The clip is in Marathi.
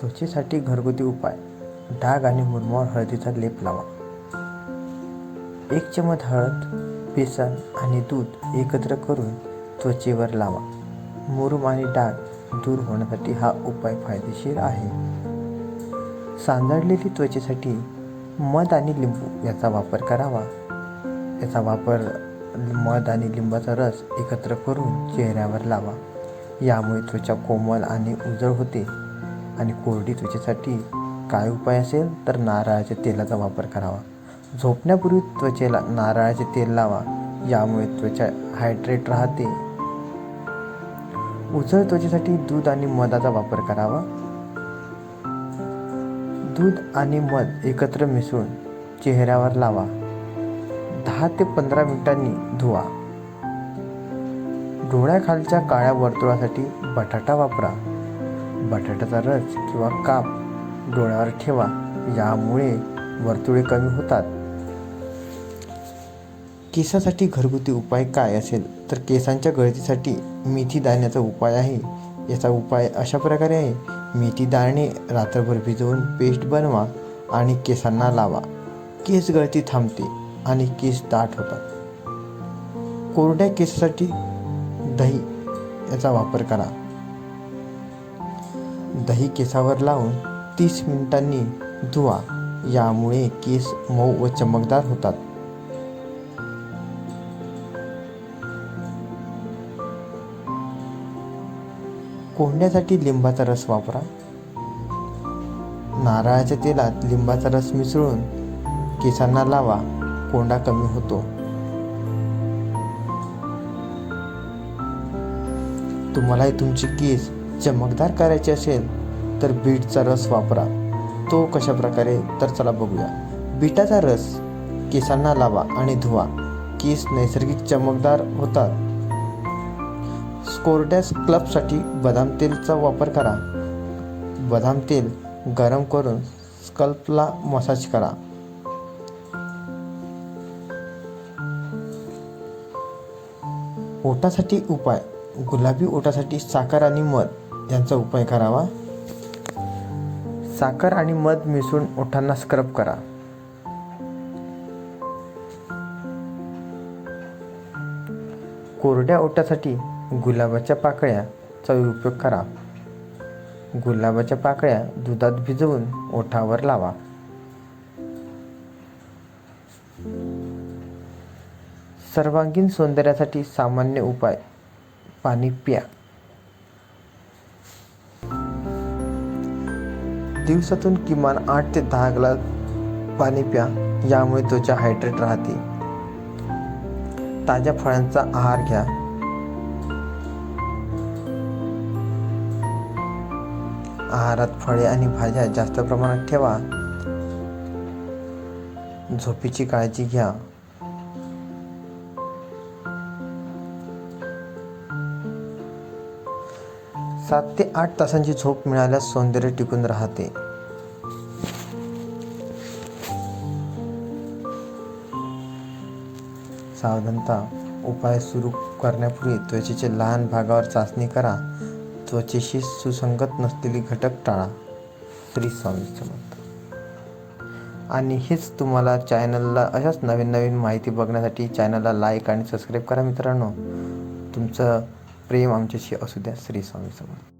त्वचेसाठी घरगुती उपाय. डाग आणि मुरमावर हळदीचा लेप लावा. एक चमच हळद बेसन आणि दूध एकत्र करून त्वचेवर लावा. मुरूम आणि डाग दूर होण्यासाठी हा उपाय फायदेशीर आहे. सांदळलेली त्वचेसाठी मध आणि लिंबू याचा वापर करावा. याचा वापर मध आणि लिंबाचा रस एकत्र करून चेहऱ्यावर लावा. यामुळे त्वचा कोमल आणि उजळ होते. आणि कोरडी त्वचेसाठी काय उपाय असेल तर नारळाच्या तेलाचा वापर करावा. झोपण्यापूर्वी त्वचेला नारळाचे तेल लावा यामुळे त्वचा हायड्रेट राहते. उजळ त्वचेसाठी दूध आणि मधाचा वापर करावा. दूध आणि मध एकत्र मिसळून चेहऱ्यावर लावा. दहा ते पंधरा मिनिटांनी धुवा. डोळ्याखालच्या काळ्या वर्तुळासाठी बटाटा वापरा. बटाट्याचा रस किंवा काप डोळ्यावर ठेवा यामुळे वर्तुळे कमी होतात. केसासाठी घरगुती उपाय काय असेल तर केसांच्या गळतीसाठी मेथी दाण्याचा उपाय आहे. याचा उपाय अशा प्रकारे आहे. मेथी दाणे रात्रभर भिजवून पेस्ट बनवा आणि केसांना लावा. केस गळती थांबते आणि केस दाट होतात. कोरड्या केसासाठी दही याचा वापर करा. दही केसावर लावून तीस मिनिटांनी धुवा. यामुळे केस मऊ व चमकदार होतात. कोंड्यासाठी लिंबाचा रस वापरा. नारळाच्या तेलात लिंबाचा रस मिसळून केसांना लावा. कोंडा कमी होतो. तुम्हालाही तुमचे केस चमकदार करायचे असेल तर बीटचा रस वापरा. तो कशा प्रकारे तर चला बघूया. बीटाचा रस केसांना लावा आणि धुवा. केस नैसर्गिक चमकदार होतात. स्कोरडॅस क्लबसाठी बदाम तेलचा वापर करा. बदाम तेल गरम करून स्कल्पला मसाज करा. ओटासाठी उपाय. गुलाबी ओटासाठी साखर आणि मध. यांचा उपाय करावा. साखर आणि मध मिसळून ओठांना स्क्रब करा. कोरड्या ओठासाठी गुलाबाच्या पाकळ्याचा उपयोग करा. गुलाबाच्या पाकळ्या दुधात भिजवून ओठावर लावा. सर्वांगीण सौंदर्यासाठी सामान्य उपाय पाणी प्या. दिवसातून किमान आठ ते दहा ग्लास पाणी प्या यामुळे त्वचा हायड्रेट राहते. ताज्या फळांचा आहार घ्या. आहारात फळे आणि भाज्या जास्त प्रमाणात ठेवा. झोपेची काळजी घ्या. सात ते आठ तासांची झोप मिळाल्यास सौंदर्य टिकून राहते. सावधानता उपाय सुरू करण्यापूर्वी त्वचेच्या लहान भागावर चाचणी करा. त्वचेशी सुसंगत नसलेली घटक टाळा. श्री स्वामी समर्थ. आणि हेच तुम्हाला चॅनलला अशाच नवीन नवीन माहिती बघण्यासाठी चॅनलला लाईक आणि सबस्क्राईब करा मित्रांनो. तुमचं प्रेम आमच्याशी असू द्या श्री स्वामी समर्थ.